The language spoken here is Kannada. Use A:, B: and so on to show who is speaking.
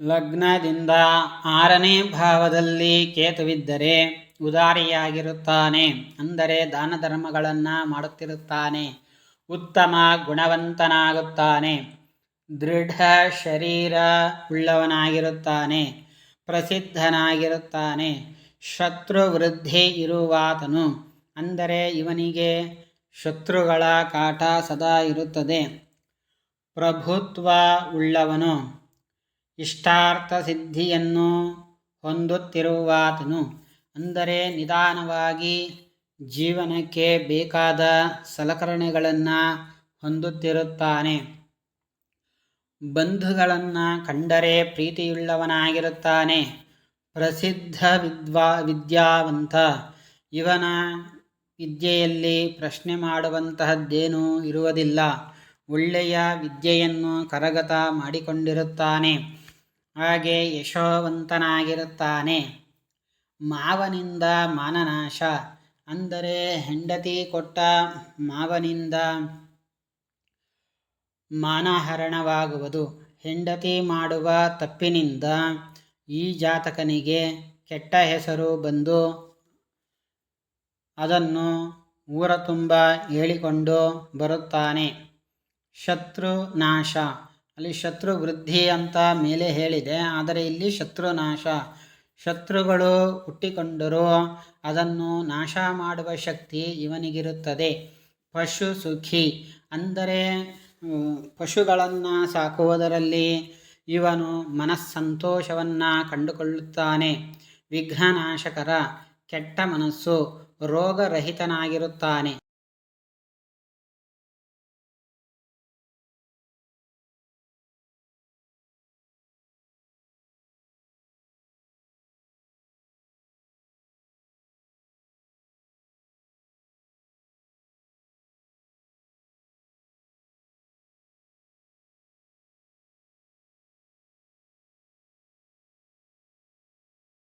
A: ಲಗ್ನದಿಂದ ಆರನೇ ಭಾವದಲ್ಲಿ ಕೇತುವಿದ್ದರೆ ಉದಾರಿಯಾಗಿರುತ್ತಾನೆ, ಅಂದರೆ ದಾನ ಧರ್ಮಗಳನ್ನು ಮಾಡುತ್ತಿರುತ್ತಾನೆ, ಉತ್ತಮ ಗುಣವಂತನಾಗುತ್ತಾನೆ, ದೃಢ ಶರೀರ ಉಳ್ಳವನಾಗಿರುತ್ತಾನೆ ಪ್ರಸಿದ್ಧನಾಗಿರುತ್ತಾನೆ ಶತ್ರು ವೃದ್ಧಿ ಇರುವಾತನು, ಅಂದರೆ ಇವನಿಗೆ ಶತ್ರುಗಳ ಕಾಟ ಸದಾ ಇರುತ್ತದೆ, ಪ್ರಭುತ್ವ ಉಳ್ಳವನು. ಇಷ್ಟಾರ್ಥ ಸಿದ್ಧಿಯನ್ನು ಹೊಂದುತ್ತಿರುವಾತನು. ಅಂದರೆ ನಿಧಾನವಾಗಿ ಜೀವನಕ್ಕೆ ಬೇಕಾದ ಸಲಕರಣೆಗಳನ್ನು ಹೊಂದುತ್ತಿರುತ್ತಾನೆ. ಬಂಧುಗಳನ್ನು ಕಂಡರೆ ಪ್ರೀತಿಯುಳ್ಳವನಾಗಿರುತ್ತಾನೆ. ಪ್ರಸಿದ್ಧ ವಿದ್ವಾ, ವಿದ್ಯಾವಂತ. ಇವನ ವಿದ್ಯೆಯಲ್ಲಿ ಪ್ರಶ್ನೆ ಮಾಡುವಂತಹದ್ದೇನೂ ಇರುವುದಿಲ್ಲ. ಒಳ್ಳೆಯ ವಿದ್ಯೆಯನ್ನು ಕರಗತ ಮಾಡಿಕೊಂಡಿರುತ್ತಾನೆ. ಹಾಗೆ ಯಶೋವಂತನಾಗಿರುತ್ತಾನೆ. ಮಾವನಿಂದ ಮಾನನಾಶ, ಅಂದರೆ ಹೆಂಡತಿ ಕೊಟ್ಟ ಮಾವನಿಂದ ಮಾನಹರಣವಾಗುವುದು. ಹೆಂಡತಿ ಮಾಡುವ ತಪ್ಪಿನಿಂದ ಈ ಜಾತಕನಿಗೆ ಕೆಟ್ಟ ಹೆಸರು ಬಂದು ಅದನ್ನು ಊರ ತುಂಬ ಹೇಳಿಕೊಂಡು ಬರುತ್ತಾನೆ. ಶತ್ರು ನಾಶ ಅಲ್ಲಿ ಶತ್ರು ವೃದ್ಧಿ ಅಂತ ಮೇಲೆ ಹೇಳಿದೆ, ಆದರೆ ಇಲ್ಲಿ ಶತ್ರು ನಾಶ. ಶತ್ರುಗಳು ಹುಟ್ಟಿಕೊಂಡರೂ, ಅದನ್ನು ನಾಶ ಮಾಡುವ ಶಕ್ತಿ ಇವನಿಗಿರುತ್ತದೆ. ಪಶು ಸುಖಿ ಅಂದರೆ ಪಶುಗಳನ್ನು ಸಾಕುವುದರಲ್ಲಿ ಇವನು ಮನಸ್ಸಂತೋಷವನ್ನು ಕಂಡುಕೊಳ್ಳುತ್ತಾನೆ. ವಿಘ್ನನಾಶಕರ ಕೆಟ್ಟ ಮನಸ್ಸು ರೋಗರಹಿತನಾಗಿರುತ್ತಾನೆ.